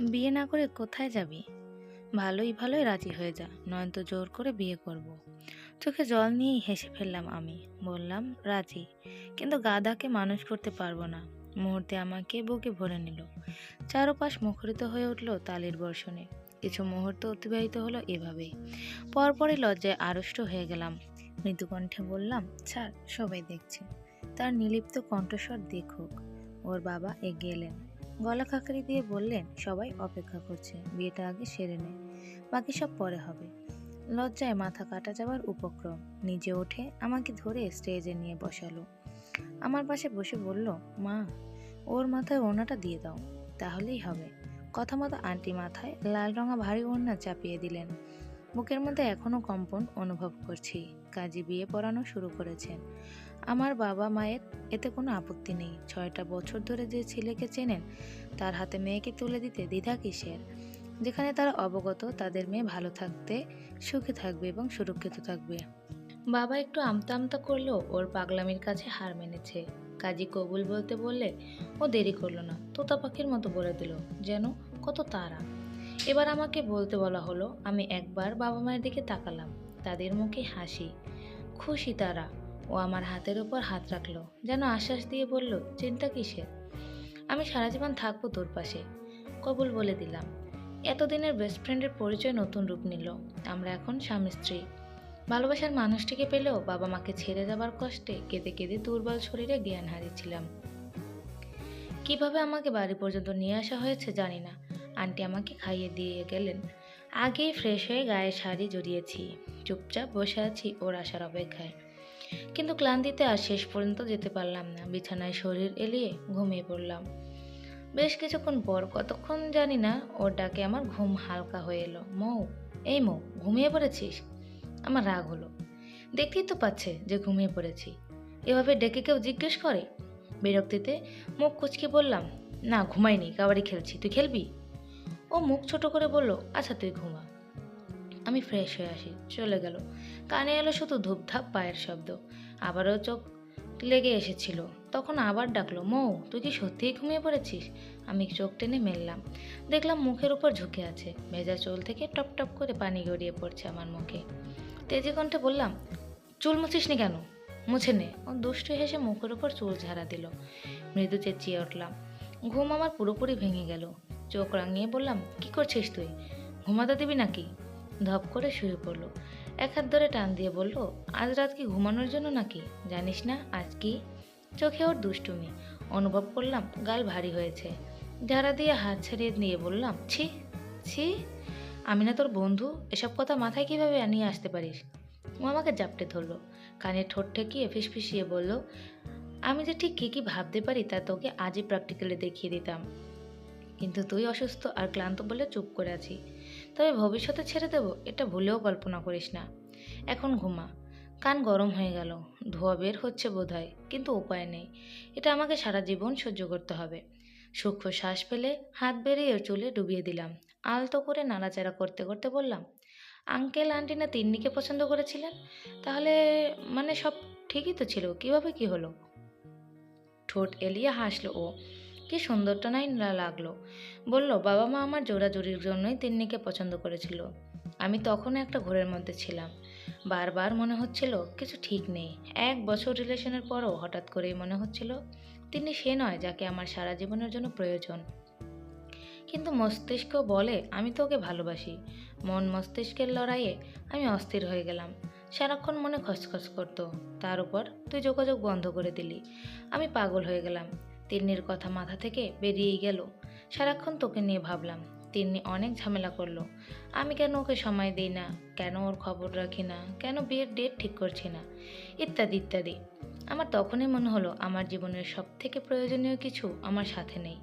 বিয়ে না করে কোথায় যাবি? ভালোই ভালোই রাজি হয়ে যা, নয়তো জোর করে বিয়ে করব। চোখে জল নিয়েই হেসে ফেললাম আমি। বললাম, রাজি। কিন্তু গাদাকে মানুষ করতে পারব না। মুহূর্তে আমাকে বুকে ভরে নিল। চারপাশ মুখরিত হয়ে উঠল তালির বর্ষণে। কিছু মুহূর্ত অতিবাহিত হলো এভাবেই। পরপরই লজ্জায় আড়ষ্ট হয়ে গেলাম। মৃদুকণ্ঠে বললাম, ছাড়, সবাই দেখছে। তার নিলিপ্ত কণ্ঠস্বর দেখুক। ওর বাবা এগিয়ে এলেন। গলা খাকারি দিয়ে বললেন, সবাই অপেক্ষা করছে, বিয়েটা আগে সেরে নে, বাকি সব পরে হবে। লজ্জায় মাথা কাটা যাবার উপক্রম, নিজে ওঠে আমাকে ধরে স্টেজে নিয়ে বসালো। আমার পাশে বসে বলল, মা, ওর মাথায় ওড়নাটা দিয়ে দাও, তাহলেই হবে। কথা মতো আন্টি মাথায় লাল রঙা ভারী ওড়না চাপিয়ে দিলেন। বুকের মধ্যে এখনও কম্পন অনুভব করছি, কাজী বিয়ে পড়ানো শুরু করেছেন। আমার বাবা মায়ের এতে কোনো আপত্তি নেই। ছয়টা বছর ধরে যে ছেলেকে চেনেন, তার হাতে মেয়েকে তুলে দিতে দ্বিধা কিসের? যেখানে তারা অবগত, তাদের মেয়ে ভালো থাকতে, সুখে থাকবে এবং সুরক্ষিত থাকবে। বাবা একটু আমতা আমতা করলেও ওর পাগলামির কাছে হার মেনেছে। কাজী কবুল বলতে বললে, ও দেরি করল না তোতা পাখির মতো বলে দিল, যেন কত তারা। এবার আমাকে বলতে বলা হলো, আমি একবার বাবা মায়ের দিকে তাকালাম, তাদের মুখে হাসি। খুশি তারা ও আমার হাতের ওপর হাত রাখল, যেন আশ্বাস দিয়ে বলল, চিন্তা কিসের? আমি সারা জীবন থাকব তোর পাশে, কবুল বলে দিলাম। এতদিনের বেস্ট ফ্রেন্ডের পরিচয় নতুন রূপ নিল। আমরা এখন স্বামী স্ত্রী। ভালোবাসার মানুষটিকে পেলেও বাবা মাকে ছেড়ে যাবার কষ্টে কেঁদে কেঁদে দুর্বল শরীরে জ্ঞান হারিয়েছিলাম। কীভাবে আমাকে বাড়ি পর্যন্ত নিয়ে আসা হয়েছে জানি না। আন্টি আমাকে খাইয়ে দিয়ে গেলেন। আগেই ফ্রেশ হয়ে গায়ে শাড়ি জড়িয়েছি। চুপচাপ বসে আছি ওর আসার অপেক্ষায়। কিন্তু ক্লান্তিতে আর শেষ পর্যন্ত যেতে পারলাম না। বিছানায় শরীর এলিয়ে ঘুমিয়ে পড়লাম। বেশ কিছুক্ষণ পর, কতক্ষণ জানি না, ওর ডাকে আমার ঘুম হালকা হয়ে এলো। মৌ, এই মৌ, ঘুমিয়ে পড়েছিস? আমার রাগ হলো। দেখতেই তো পাচ্ছে যে ঘুমিয়ে পড়েছি। এভাবে ডেকে কেউ জিজ্ঞেস করে? বিরক্তিতে মুখ কুচকে বললাম, না, ঘুমাইনি, কাবাডি খেলছি, তুই খেলবি? ও মুখ ছোট করে বলল আচ্ছা তুই ঘুমা। আমি ফ্রেশ হয়ে আসি, চলে গেল। কানে এলো শুধু ধূপধাপ পায়ের শব্দ। আবারও চোখ লেগে এসেছিল। তখন আবার ডাকলো, মৌ, তুই কি সত্যিই ঘুমিয়ে পড়েছিস? আমি চোখ টেনে মেললাম। দেখলাম মুখের উপর ঝুঁকে আছে। ভেজা চুল থেকে টপ টপ করে পানি গড়িয়ে পড়ছে আমার মুখে। তেজে কণ্ঠে বললাম, চুল মুছিসনি কেন? মুছে নে। ও দুষ্টু হেসে মুখের উপর চুল ঝাড়া দিল। মৃদু চেঁচিয়ে উঠলাম। ঘুম আমার পুরোপুরি ভেঙে গেল। চোখ রাঙিয়ে বললাম, কি করছিস তুই? ঘুমাতে দিবি নাকি? ধপ করে শুয়ে পড়ল। এক হাত ধরে টান দিয়ে বলল, আজ রাত কি ঘুমানোর জন্য নাকি? জানিস না, আজ কি? চোখে ওর দুষ্টুমি। অনুভব করলাম গাল ভারী হয়েছে। ঝাড়া দিয়ে হাত ছাড়িয়ে নিয়ে বললাম, ছি ছি। আমি না তোর বন্ধু, এসব কথা মাথায় কীভাবে নিয়ে আসতে পারিস? ও আমাকে জাপটে ধরলো, কানে ঠোঁট ঠেকিয়ে ফিসফিসিয়ে বলল, আমি যে ঠিক কী কী ভাবতে পারি তা তোকে আজই প্র্যাকটিক্যালি দেখিয়ে দিতাম। কিন্তু তুই অসুস্থ আর ক্লান্ত বলে চুপ করে আছি তবে ভবিষ্যতে ছেড়ে দেবো, এটা ভুলেও কল্পনা করিস না। এখন ঘুমা। কান গরম হয়ে গেল। ধোয়া বের হচ্ছে বোধহয়, কিন্তু উপায় নেই। এটা আমাকে সারা জীবন সহ্য করতে হবে। সূক্ষ্ম শ্বাস ফেলে হাত বেরিয়ে চুলে ডুবিয়ে দিলাম। আলতো করে নাড়াচাড়া করতে করতে বললাম, আঙ্কেল, আন্টি না তিন্নিকে পছন্দ করেছিলেন? তাহলে মানে সব ঠিকই তো ছিল, কীভাবে কি হলো? ঠোঁট এলিয়ে হাসলো ও কি সুন্দরটা নাই লাগল। বলল, বাবা মা আমার জোড়াজুড়ির জন্যই তিন্নিকে পছন্দ করেছিল। আমি তখন একটা ঘোরের মধ্যে ছিলাম। বারবার মনে হচ্ছিল কিছু ঠিক নেই। এক বছর রিলেশনের পরও হঠাৎ করেই মনে হচ্ছিল তিনি সে নয় যাকে আমার সারা জীবনের জন্য প্রয়োজন। কিন্তু মস্তিষ্ক বলে, আমি তো ওকে ভালোবাসি। মন মস্তিষ্কের লড়াইয়ে আমি অস্থির হয়ে গেলাম। সারাক্ষণ মনে খসখস করতো। তার উপর তুই যোগাযোগ বন্ধ করে দিলি। আমি পাগল হয়ে গেলাম। তিন্নির কথা মাথা থেকে বেরিয়েই গেল। সারাক্ষণ তোকে নিয়ে ভাবলাম, তিন্নি অনেক ঝামেলা করল। আমি কেন ওকে সময় দিই না? কেন ওর খবর রাখি না? কেন বিয়ের ডেট ঠিক করছি না? ইত্যাদি ইত্যাদি। আমার তখনই মনে হলো আমার জীবনের সব থেকে প্রয়োজনীয় কিছু আমার সাথে নেই।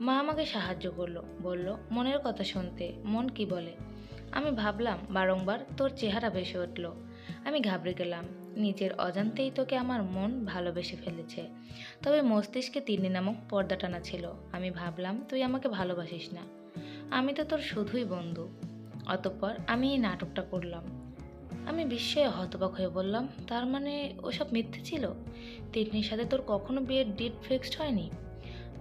মা আমাকে সাহায্য করল, বলল, মনের কথা শুনতে, মন কি বলে? আমি ভাবলাম বারংবার তোর চেহারা ভেসে উঠল। আমি ঘাবড়ে গেলাম নিজের অজান্তেই তোকে আমার মন ভালোবেসে ফেলেছে। তবে মস্তিষ্কে তিন্নি নামক পর্দা টানা ছিল। আমি ভাবলাম, তুই আমাকে ভালোবাসিস না। আমি তো তোর শুধুই বন্ধু। অতঃপর আমি এই নাটকটা করলাম। আমি বিস্ময়ে হতবাক হয়ে বললাম, তার মানে ওসব মিথ্যে ছিল? তিন্নির সাথে তোর কখনো বিয়ের ডেট ফিক্সড হয়নি?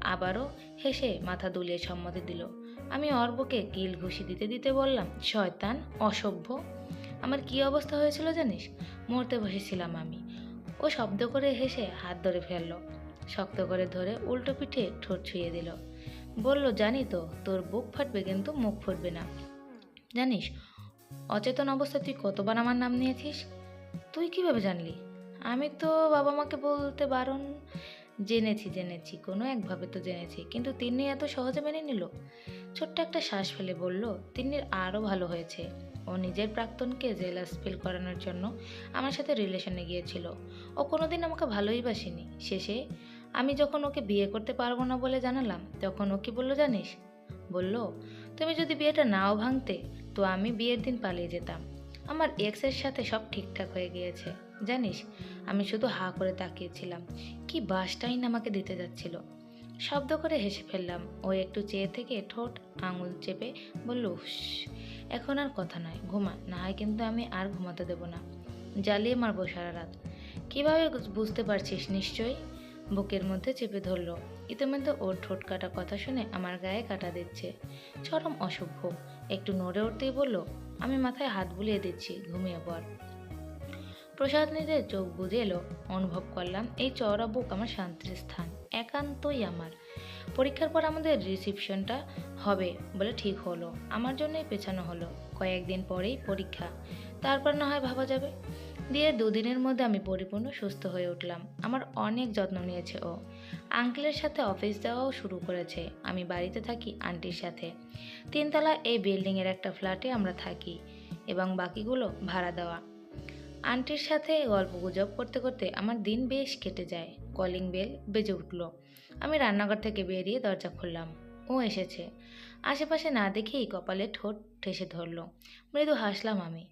আবারও হেসে মাথা দুলিয়ে সম্মতি দিল। আমি অর্বকে কিল ঘুষি দিতে দিতে বললাম, শয়তান, অসভ্য আমার কি অবস্থা হয়েছিল জানিস? মরতে বসেছিলাম আমি। ও শব্দ করে হেসে হাত ধরে ফেলল। শক্ত করে ধরে উল্টো পিঠে ঠোঁট ছুঁয়ে দিল। বলল, জানি তো, তোর বুক ফাটবে কিন্তু মুখ ফুটবে না। জানিস, অচেতন অবস্থা তুই কতবার আমার নাম নিয়েছিস? তুই কীভাবে জানলি? আমি তো বাবা মাকে বলতে বারণ জেনেছি জেনেছি, কোনো একভাবে তো জেনেছি। কিন্তু তিনি এত সহজে মেনে নিল? ছোট্ট একটা শ্বাস ফেলে বলল, তিন্নির আরও ভালো হয়েছে। ও নিজের প্রাক্তনকে জেলাস ফিল করানোর জন্য আমার সাথে রিলেশনে গিয়েছিল। ও কোনোদিন আমাকে ভালোই বাসেনি। শেষে আমি যখন ওকে বিয়ে করতে পারব না বলে জানালাম তখন ও কি বলল জানিস? বলল তুমি যদি বিয়েটা নাও ভাঙতে তো আমি বিয়ের দিন পালিয়ে যেতাম। আমার এক্সের সাথে সব ঠিকঠাক হয়ে গিয়েছে। জানিস আমি শুধু হা করে তাকিয়েছিলাম। কি বাসটাইন আমাকে দিতে যাচ্ছিল। শব্দ করে হেসে ফেললাম। ও একটু চেয়ে থেকে ঠোঁট আঙুল চেপে বলল "হুস, এখন আর কথা নয়, ঘুমা, না হয় কিন্তু আমি আর ঘুমাতে দেব না। জ্বালিয়ে মারবো সারা রাত। কীভাবে বুঝতে পারছিস? নিশ্চয়ই? বুকের মধ্যে চেপে ধরলো। ইতিমধ্যে ওর ঠোঁট কাটা কথা শুনে আমার গায়ে কাটা দিচ্ছে। চরম অসভ্য। একটু নড়ে উঠতেই বলল, আমি মাথায় হাত বুলিয়ে দিচ্ছি, ঘুমিয়ে পড়। প্রসাদ নিতে চোখ বুঝে এলো। অনুভব করলাম, এই চওড়া বুক আমার শান্তির স্থান, একান্তই আমার। পরীক্ষার পর আমাদের রিসিপশনটা হবে বলে ঠিক হলো। আমার জন্যই পেছানো হলো কয়েকদিন পরেই পরীক্ষা। তারপর না হয় ভাবা যাবে। দিয়ে দুদিনের মধ্যে আমি পরিপূর্ণ সুস্থ হয়ে উঠলাম। আমার অনেক যত্ন নিয়েছে ও। আঙ্কেলের সাথে অফিস যাওয়াও শুরু করেছে। আমি বাড়িতে থাকি আন্টির সাথে। তিনতলা এই বিল্ডিংয়ের একটা ফ্ল্যাটে আমরা থাকি এবং বাকিগুলো ভাড়া দেওয়া। আন্টির সাথে গল্প গুজব করতে করতে আমার দিন বেশ কেটে যায়। কলিং বেল বেজে উঠল। আমি রান্নাঘর থেকে বেরিয়ে দরজা খুললাম। ও এসেছে। আশেপাশে না দেখেই কপালে ঠোঁট ঠেসে ধরলো। মৃদু হাসলাম আমি।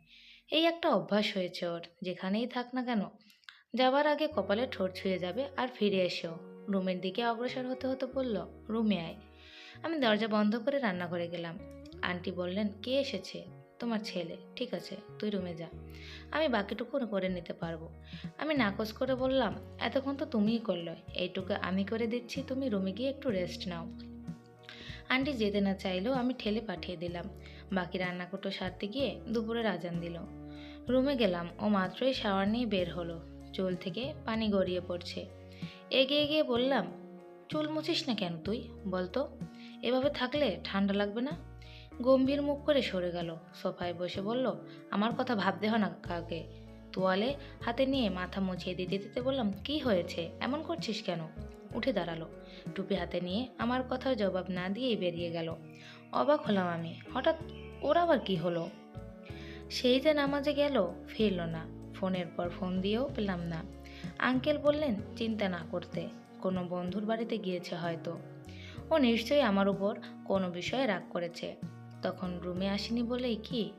এই একটা অভ্যাস হয়েছে ওর, যেখানেই থাক না কেন। যাবার আগে কপালে ঠোঁট ছুঁয়ে যাবে আর ফিরে এসেও রুমের দিকে অগ্রসর হতে হতে বলল, রুমে আয়। আমি দরজা বন্ধ করে রান্নাঘরে গেলাম। আন্টি বললেন, কে এসেছে? তোমার ছেলে, ঠিক আছে? তুই রুমে যা। আমি বাকিটুকু করে নিতে পারব। আমি নাকচ করে বললাম, এতক্ষণ তো তুমিই করল। এইটুকু আমি করে দিচ্ছি, তুমি রুমে গিয়ে একটু রেস্ট নাও। আন্টি যেতে না চাইলেও আমি ঠেলে পাঠিয়ে দিলাম। বাকি রান্নাকুটো সারতে গিয়ে দুপুরে আজান দিল। রুমে গেলাম, ও মাত্রই শাওয়ার নিয়ে বের হলো। চুল থেকে পানি গড়িয়ে পড়ছে। এগিয়ে গিয়ে বললাম, চুল মুছিস না কেন তুই? বলতো, এভাবে থাকলে ঠান্ডা লাগবে না? গম্ভীর মুখ করে সরে গেল। সোফায় বসে বলল, আমার কথা ভাবতে হয় না কাউকে। তোয়ালে হাতে নিয়ে মাথা মুছিয়ে দিতে দিতে বললাম, কি হয়েছে? এমন করছিস কেন? উঠে দাঁড়াল। টুপি হাতে নিয়ে আমার কথার জবাব না দিয়েই বেরিয়ে গেল। অবাক হলাম আমি, হঠাৎ ওর আবার কি হলো? সেই যে নামাজে গেল, ফিরল না। ফোনের পর ফোন দিয়েও পেলাম না। আঙ্কেল বললেন, চিন্তা না করতে, কোনো বন্ধুর বাড়িতে গিয়েছে হয়তো। ও নিশ্চয়ই আমার উপর কোনো বিষয়ে রাগ করেছে। তখন রুমে আসেনি বলেই কি?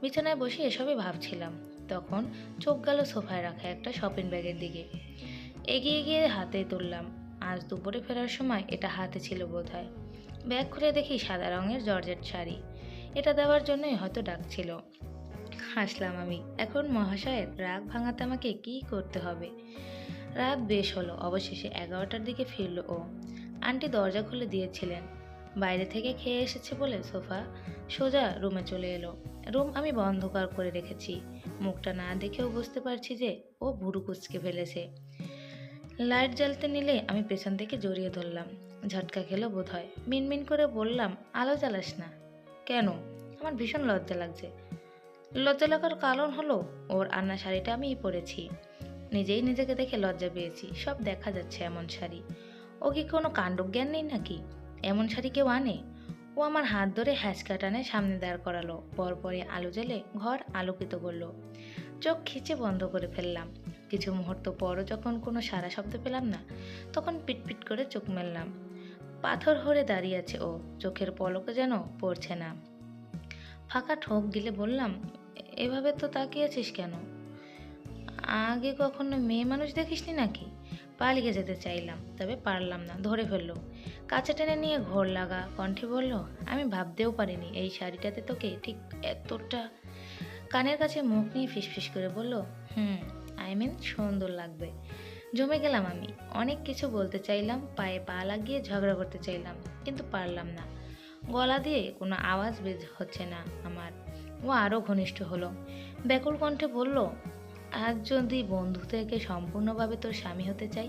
বিছানায় বসে এসবে ভাবছিলাম। তখন চোখ গেল সোফায় রাখা একটা শপিং ব্যাগের দিকে। এগিয়ে গিয়ে হাতে তুললাম। আজ দুপুরে ফেরার সময় এটা হাতে ছিল বোধ হয় ব্যাগ খুলে দেখি সাদা রঙের জর্জেট শাড়ি। এটা দেওয়ার জন্যই হয়তো ডাকছিল। হাসলাম আমি, এখন মহাশয়ের রাগ ভাঙাতে আমাকে কি করতে হবে? রাত বেশ হলো। অবশেষে এগারোটার দিকে ফিরল ও। আন্টি দরজা খুলে দিয়েছিলেন। বাইরে থেকে খেয়ে এসেছে বলে সোফা সোজা রুমে চলে এলো। রুম আমি বন্ধকার করে রেখেছি। মুখটা না দেখেও বুঝতে পারছি যে ও ভুরু কুচকে ফেলেছে। লাইট জ্বালতে নিলে আমি পেছন থেকে জড়িয়ে ধরলাম। ঝটকা খেলো বোধ হয় মিনমিন করে বললাম, আলো জ্বালাস না। কেন? আমার ভীষণ লজ্জা লাগছে। লজ্জা লাগার কারণ হলো ওর আন্না শাড়িটা আমিই পরেছি। নিজেই নিজেকে দেখে লজ্জা পেয়েছি। সব দেখা যাচ্ছে এমন শাড়ি। ও কি কোনো কাণ্ডজ্ঞান নেই নাকি? এমন শাড়ি কেউ আনে? ও আমার হাত ধরে হ্যাঁচকা টানে সামনে দাঁড় করালো পরপরে আলো জ্বেলে ঘর আলোকিত করল। চোখ খিচে বন্ধ করে ফেললাম। কিছু মুহূর্ত পরও যখন কোনো সারা শব্দ পেলাম না, তখন পিটপিট করে চোখ মেললাম। পাথর হয়ে দাঁড়িয়ে আছে ও, চোখের পলকে যেন পড়ছে না। ফাঁকা ঠোক গিলে বললাম, এভাবে তো তাকিয়েছিস কেন? আগে কখনো মেয়ে মানুষ দেখিসনি নাকি? পালিয়ে যেতে চাইলাম, তবে পারলাম না, ধরে ফেলল। কাছে টেনে নিয়ে ঘোর লাগা কণ্ঠে বলল, আমি ভাবতেও পারিনি এই শাড়িটাতে তোকে ঠিক এতটা কানের কাছে মুখ নিয়ে ফিসফিস করে বলল, হুম আই মিন সুন্দর লাগবে। জমে গেলাম আমি। অনেক কিছু বলতে চাইলাম, পায়ে পা লাগিয়ে ঝগড়া করতে চাইলাম, কিন্তু পারলাম না। গলা দিয়ে কোনো আওয়াজ বের হচ্ছে না আমার। ও আরও ঘনিষ্ঠ হলো। ব্যাকুল কণ্ঠে বলল, আজ যদি বন্ধু থেকে সম্পূর্ণভাবে তোর স্বামী হতে চাই,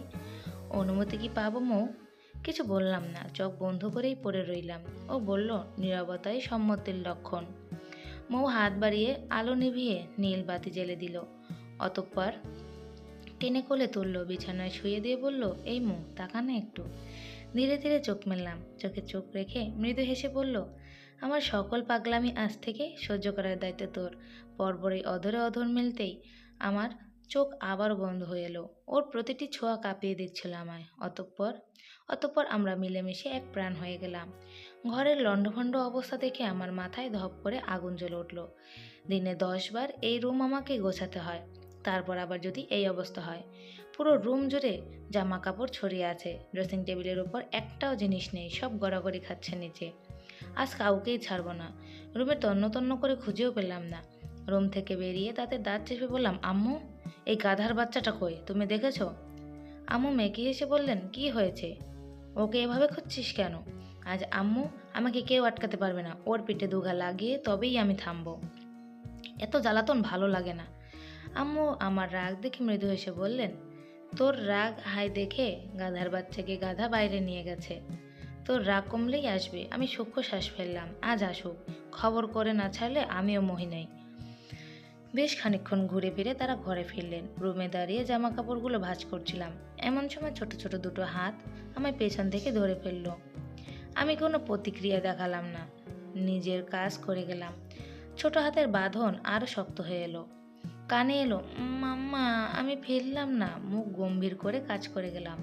অনুমতি কি পাবো মৌ? কিছু বললাম না, চোখ বন্ধ করেই পড়ে রইলাম। ও বলল, নীরবতাই সম্মতির লক্ষণ। মৌ হাত বাড়িয়ে আলো নিভিয়ে নীল বাতি জেলে দিল। অতঃপর টেনে কোলে তুলল, বিছানায় শুয়ে দিয়ে বলল, এই মৌ তাকা না একটু। ধীরে ধীরে চোখ মেললাম। চোখে চোখ রেখে মৃদু হেসে বলল, আমার সকল পাগলামি আজ থেকে সহ্য করার দায়িত্ব তোর। পরপরই অধরে অধর মিলতেই আমার চোখ আবার বন্ধ হয়ে এলো। ওর প্রতিটি ছোঁয়া কাঁপিয়ে দিচ্ছিল আমায়। অতঃপর অতঃপর আমরা মিলেমিশে এক প্রাণ হয়ে গেলাম। ঘরের লণ্ডভণ্ড অবস্থা দেখে আমার মাথায় ধপ করে আগুন জ্বলে উঠল। দিনে দশবার এই রুম আমাকে গোছাতে হয়। তারপর আবার যদি এই অবস্থা হয়। পুরো রুম জুড়ে জামা কাপড় ছড়িয়ে আছে। ড্রেসিং টেবিলের উপর একটাও জিনিস নেই। সব গড়াগড়ি খাচ্ছে নিচে। আজ কাউকেই ছাড়ব না। রুমে তন্ন তন্ন করে খুঁজেও পেলাম না। রুম থেকে বেরিয়ে তাতে দাঁত চেপে বললাম, আম্মু এই গাধার বাচ্চাটা কই? তুমি দেখেছ? আম্মু মেকি হেসে বললেন, কি হয়েছে? ওকে এভাবে খুঁজছিস কেন? আজ আম্মু আমাকে কেউ আটকাতে পারবে না। ওর পিঠে দুঘা লাগিয়ে তবেই আমি থামবো। এত জ্বালাতন ভালো লাগে না। আম্মু আমার রাগ দেখে মৃদু হেসে বললেন, তোর রাগ হাই দেখে গাধার বাচ্চাকে গাধা বাইরে নিয়ে গেছে। তোর রাগ কমলেই আসবে। আমি সূক্ষ্ম শ্বাস ফেললাম। আজ আসুক। খবর করে না ছাড়লে আমিও মহি নাই বেশ খানিকক্ষণ ঘুরে ফিরে তারা ঘরে ফিরলেন। রুমে দাঁড়িয়ে জামা কাপড়গুলো ভাঁজ করছিলাম। এমন সময় ছোট ছোট দুটো হাত আমায় পেছন থেকে ধরে ফেলল। আমি কোনো প্রতিক্রিয়া দেখালাম না। নিজের কাজ করে গেলাম। ছোট হাতের বাঁধন আরও শক্ত হয়ে এলো। কানে এলো, মাম্মা, আমি ফেললাম না। মুখ গম্ভীর করে কাজ করে গেলাম।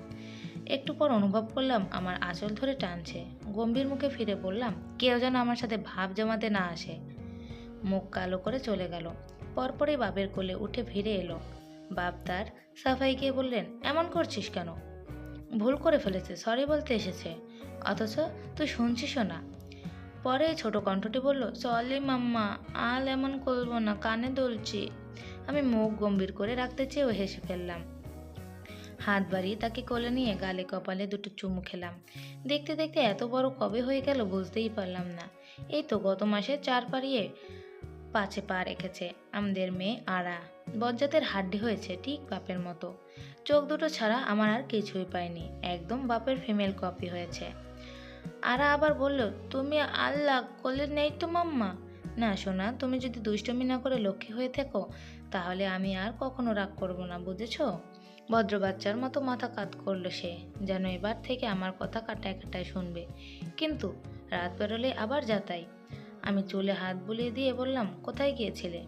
একটু পর অনুভব করলাম আমার আঁচল ধরে টানছে। গম্ভীর মুখে ফিরে বললাম, কেউ যেন আমার সাথে ভাব জমাতে না আসে। মুখ কালো করে চলে গেল। পরপরই বাপের কোলে উঠে ফিরে এলো। বাপ তার সাফাই গিয়ে বললেন, এমন করছিস কেন? ভুল করে ফেলেছে সরি বলতে এসেছে। অথচ তুই শুনছিসও না। পরে ছোট কণ্ঠটি বলল সলি মাম্মা আল এমন করব না, কানে দলছি। আমি মুখ গম্ভীর করে রাখতে চেয়েও হেসে ফেললাম। হাত বাড়িয়ে তাকে কোলে নিয়ে গালে কপালে দুটো চুমু খেলাম। দেখতে দেখতে এত বড় কবে হয়ে গেল বুঝতেই পারলাম না। এই তো গত মাসে চার পাড়িয়ে পাঁচে পা রেখেছে আমাদের মেয়ে আরা। বজ্জাতের হাড্ডি হয়েছে ঠিক বাপের মতো। চোখ দুটো ছাড়া আমার আর কিছুই পাইনি একদম বাপের ফিমেল কপি হয়েছে। আরা আবার বলল, তুমি আল্লাহ কোলে নেই তো মাম্মা? না শোনা তুমি যদি দুষ্টমি না করে লক্ষ্মী হয়ে থেকো, তাহলে আমি আর কখনো রাগ করব না, বুঝেছ? ভদ্র বাচ্চার মতো মাথা কাত করল সে, যেন এবার থেকে আমার কথা কাটায় কাটায় শুনবে। কিন্তু রাত বেরোলে আবার যাতাই আমি চুলে হাত বুলিয়ে দিয়ে বললাম, কোথায় গিয়েছিলে?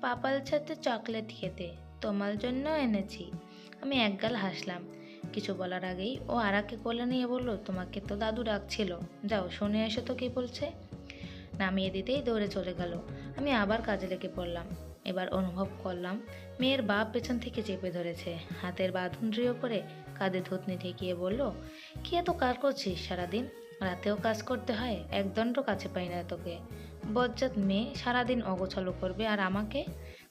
পাপাল ছাতে চকলেট খেতে, তোমার জন্য এনেছি। আমি একগাল হাসলাম। কিছু বলার আগেই ও আরাকে কোলে নিয়ে বলল, তোমাকে তো দাদু ডাকছিল, যাও শুনে এসো তো কি বলছে? নামিয়ে দিতেই দৌড়ে চলে গেল। আমি আবার কাজে লেগে পড়লাম। এবার অনুভব করলাম, মেয়ের বাপ পেছন থেকে চেপে ধরেছে। হাতের বাঁধন দৃঢ় করে কাঁধে থুতনি ঠেকিয়ে বলল, কি এত কাজ করছিস সারাদিন? রাতেও কাজ করতে হয় একদণ্ড কাছে পাই না তোকে। বজ্জাত মেয়ে সারাদিন অগোছালো করবে আর আমাকে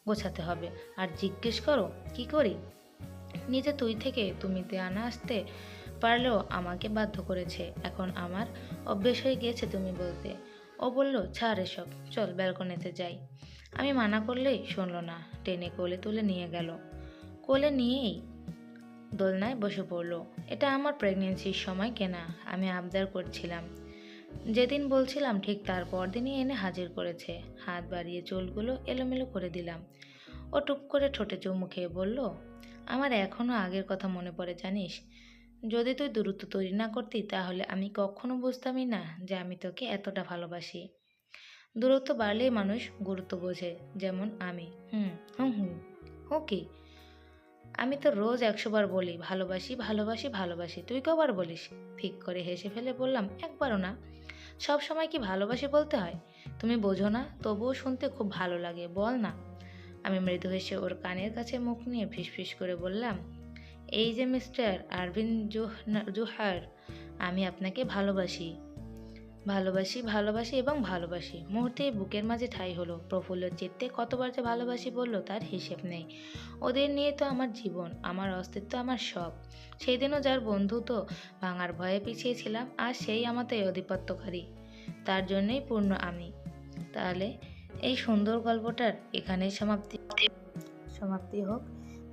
গোছাতে হবে। আর জিজ্ঞেস করো, কি করি? নিজে তুই থেকে তুমিতে আনা আসতে পারলেও আমাকে বাধ্য করেছে। এখন আমার অভ্যেস হয়ে গিয়েছে তুমি বলতে। ও বলল, ছাড় এসব, চল ব্যালকনিতে যাই। আমি মানা করলেই শুনলো না, টেনে কোলে তুলে নিয়ে গেল। কোলে নিয়েই দোলনায় বসে পড়ল। এটা আমার প্রেগনেন্সির সময় কেনা, আমি আবদার করছিলাম। যেদিন বলছিলাম ঠিক তার পরদিনই এনে হাজির করেছে। হাত বাড়িয়ে চুলগুলো এলোমেলো করে দিলাম। ও টুপ করে ঠোঁটে চুমু খেয়ে বলল, আমার এখনও আগের কথা মনে পড়ে, জানিস? যদি তুই দূরত্ব তৈরি না করতি, তাহলে আমি কখনো বুঝতামই না যে আমি তোকে এতটা ভালোবাসি। দূরত্ব বাড়লেই মানুষ গুরুত্ব বোঝে, যেমন আমি। হুম হুম হুম। হু কি? আমি তো রোজ একশোবার বলি, ভালোবাসি ভালোবাসি ভালোবাসি। তুই কবার বলিস? ঠিক করে হেসে ফেলে বললাম, একবারও না। সব সময় কি ভালোবাসি বলতে হয়? তুমি বোঝো না, তবুও শুনতে খুব ভালো লাগে, বল না। আমি মৃদু হেসে ওর কানের কাছে মুখ নিয়ে ফিসফিস করে বললাম, এই যে মিস্টার আরভিন জোহার, আমি আপনাকে ভালোবাসি। ভালোবাসি ভালোবাসি এবং ভালোবাসি। মুহূর্তে বুকের মাঝে ঠাই হলো। প্রফুল্ল চিত্তে কতবার যে ভালোবাসি বলল, তার হিসেব নেই। ওদের নিয়ে তো আমার জীবন, আমার অস্তিত্ব, আমার সব। সেই দিনও যার বন্ধু তো ভাঙার ভয়ে পিছিয়ে ছিলাম আর সেই আমাতে আধিপত্যকারী। তার জন্যই পূর্ণ আমি। তাহলে এই সুন্দর গল্পটার এখানেই সমাপ্তি। সমাপ্তি হোক।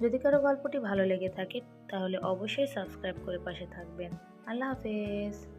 যদি কারও গল্পটি ভালো লেগে থাকে, তাহলে অবশ্যই সাবস্ক্রাইব করে পাশে থাকবেন। আল্লাহ হাফেজ।